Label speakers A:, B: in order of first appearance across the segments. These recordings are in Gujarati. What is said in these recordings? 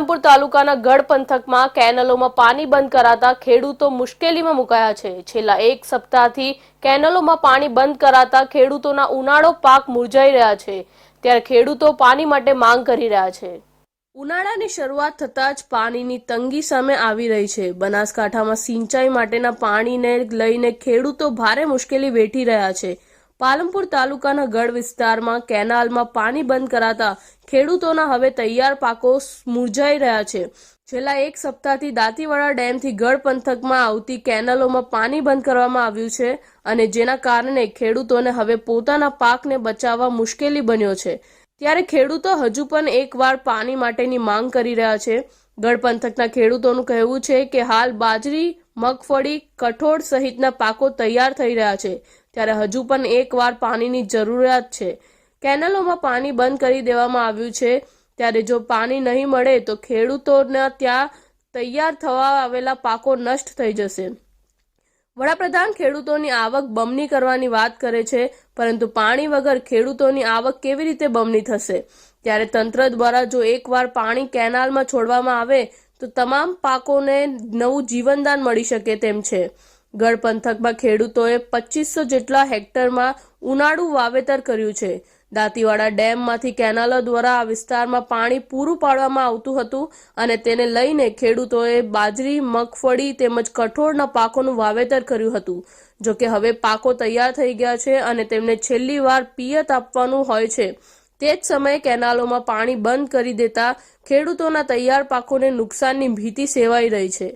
A: પાલનપુર તાલુકાના ગઢ પંથકમાં કેનલોમાં પાણી બંધ કરાતા ખેડૂતો મુશ્કેલીમાં મુકાયા છે. છેલ્લા એક સપ્તાહથી કેનલોમાં પાણી બંધ કરાતા ખેડૂતોના ઉનાળો પાક મુરઝાઈ રહ્યા છે. ત્યારે ખેડૂતો પાણી માટે માંગ કરી રહ્યા છે. ઉનાળાની શરૂઆત થતાં જ પાણીની તંગી સામે આવી રહી છે. બનાસકાંઠામાં સિંચાઈ માટેના પાણીને લઈને ખેડૂતો ભારે મુશ્કેલી વેઠી રહ્યા છે. પાલનપુર તાલુકાના ગઢ વિસ્તારમાં કેનાલમાં પાણી બંધ કરાતા ખેડૂતોના હવે તૈયાર પાકો મુરઝાઈ રહ્યા છે. છેલ્લા એક સપ્તાહથી દાંતીવાડા ડેમથી ગઢ પંથકમાં આવતી કેનાલોમાં પાણી બંધ કરવામાં આવ્યું છે અને જેના કારણે ખેડૂતોને હવે પોતાના પાકને બચાવવા મુશ્કેલી બન્યો છે. ત્યારે ખેડૂતો હજુ પણ એકવાર પાણી માટેની માંગ કરી રહ્યા છે. ગઢ પંથકના ખેડૂતોનું કહેવું છે કે હાલ બાજરી, મગફળી, કઠોળ સહિતના પાકો તૈયાર થઈ રહ્યા છે. ત્યારે હજુ પણ એકવાર પાણીની જરૂરિયાત છે. કેનલોમાં પાણી બંધ કરી દેવામાં આવ્યું છે. ત્યારે જો પાણી નહીં મળે તો ખેડૂતોના ત્યાં તૈયાર થવા આવેલા પાકો નષ્ટ થઈ જશે. વડાપ્રધાન ખેડૂતોની આવક બમણી કરવાની વાત કરે છે, પરંતુ પાણી વગર ખેડૂતોની આવક કેવી રીતે બમણી થશે? ત્યારે તંત્ર દ્વારા જો એકવાર પાણી કેનાલમાં છોડવામાં આવે, તો તમામ પાકોને નવું જીવનદાન મળી શકે તેમ છે. ગઢ પંથકમાં ખેડૂતોએ પચીસો જેટલા હેક્ટરમાં ઉનાળુ વાવેતર કર્યું છે. દાંતીવાડા ડેમમાંથી કેનાલો દ્વારા આ વિસ્તારમાં પાણી પૂરું પાડવામાં આવતું હતું અને તેને લઈને ખેડૂતોએ બાજરી, મગફળી તેમજ કઠોળના પાકોનું વાવેતર કર્યું હતું. જો કે હવે પાકો તૈયાર થઈ ગયા છે અને તેમને છેલ્લી વાર પિયત આપવાનું હોય છે. તે જ સમયે કેનાલોમાં પાણી બંધ કરી દેતા ખેડૂતોના તૈયાર પાકોને નુકસાનની ભીતિ સેવાઈ રહી છે.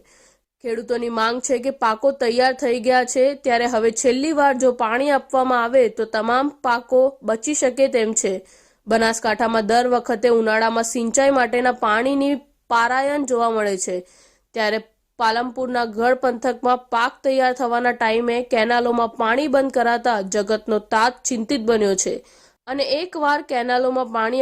A: ખેડૂતોની માંગ છે કે પાકો તૈયાર થઈ ગયા છે, ત્યારે હવે છેલ્લી વાર જો પાણી આપવામાં આવે તો તમામ પાકો બચી શકે તેમ છે. બનાસકાંઠામાં દર વખતે ઉનાળામાં સિંચાઈ માટેના પાણીની પારાયણ જોવા મળે છે. ત્યારે પાલમપુરના ગઢ પંથકમાં પાક તૈયાર થવાના ટાઈમે કેનાલોમાં પાણી બંધ કરાતા જગતનો તાત ચિંતિત બન્યો છે. અને એકવાર કેનાલોમાં પાણી